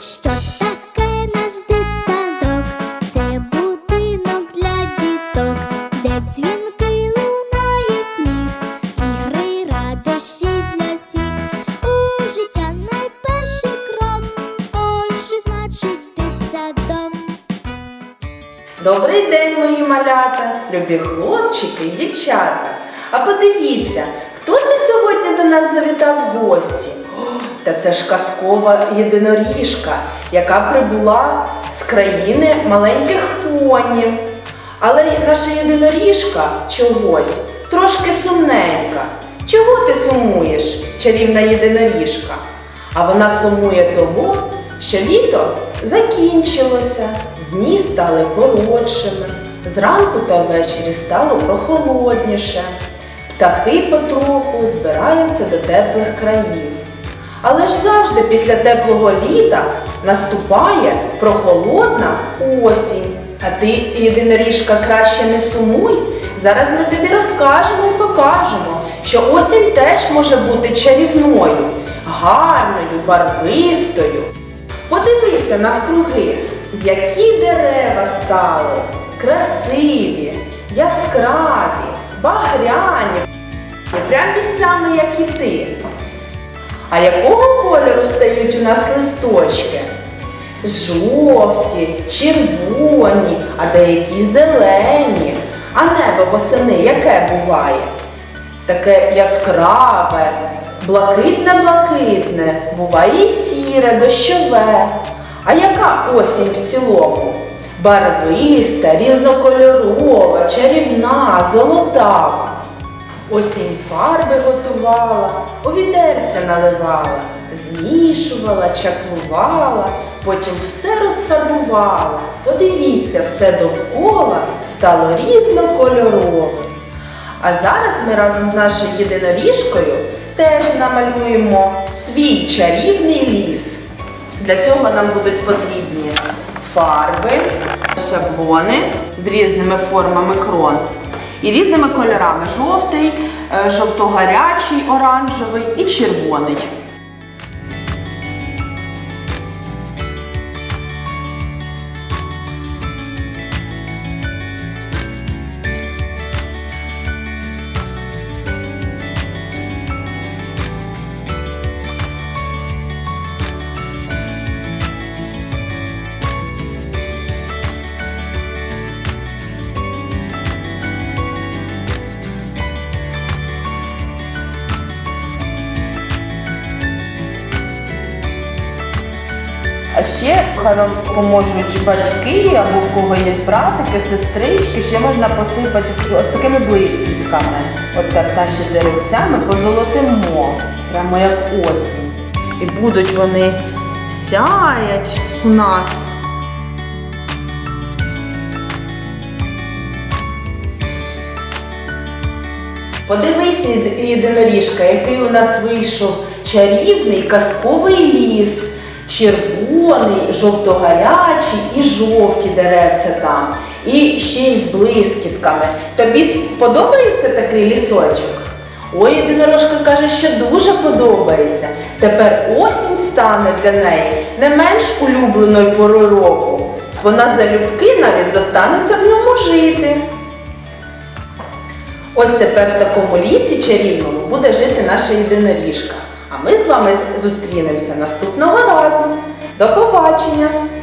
Що таке наш дитсадок? Це будинок для діток, де дзвінки лунає сміх, ігри, радощі для всіх. У життя найперший крок. Ось що значить. Добрий день, мої малята, любі хлопчики і дівчата. А подивіться, хто це сьогодні до нас завітав в гості? Та це ж казкова єдиноріжка, яка прибула з країни маленьких понів. Але наша єдиноріжка чогось трошки сумненька. Чого ти сумуєш, чарівна єдиноріжка? А вона сумує того, що літо закінчилося, дні стали коротшими, зранку та ввечері стало прохолодніше. Птахи потроху збираються до теплих країв. Але ж завжди після теплого літа наступає прохолодна осінь. А ти, єдиноріжка, краще не сумуй. Зараз ми тобі розкажемо і покажемо, що осінь теж може бути чарівною, гарною, барвистою. Подивися навкруги, які дерева стали, красиві, яскраві, багряні, прям місцями, як і ти. А якого кольору стають у нас листочки? Жовті, червоні, а деякі зелені. А небо восени яке буває? Таке яскраве, блакитне-блакитне, буває і сіре, дощове. А яка осінь в цілому? Барвиста, різнокольорова, чарівна, золотава. Осінь фарби готувала, у наливала, змішувала, чаклувала, потім все розфарбувала. Подивіться, все довкола стало різнокольоровим. А зараз ми разом з нашою єдиноріжкою теж намалюємо свій чарівний ліс. Для цього нам будуть потрібні фарби, шаблони з різними формами крон і різними кольорами: жовтий, е, жовто-гарячий, оранжевий і червоний. А ще хай вам поможуть батьки або в кого є братики, сестрички, ще можна посипати ось такими блискітками. От так наші деревцями позолотимо, прямо як осінь. І будуть вони сяять у нас. Подивись, єд- єдиноріжка, який у нас вийшов чарівний казковий ліс. Червоний, жовто-гарячий і жовті деревця там. І ще й з блискітками. Тобі подобається такий лісочок? Ой, єдинорожка каже, що дуже подобається. Тепер осінь стане для неї не менш улюбленою порою року. Вона залюбки навіть зостанеться в ньому жити. Ось тепер в такому лісі чарівному буде жити наша єдиноріжка. А ми з вами зустрінемося наступного разу. До побачення!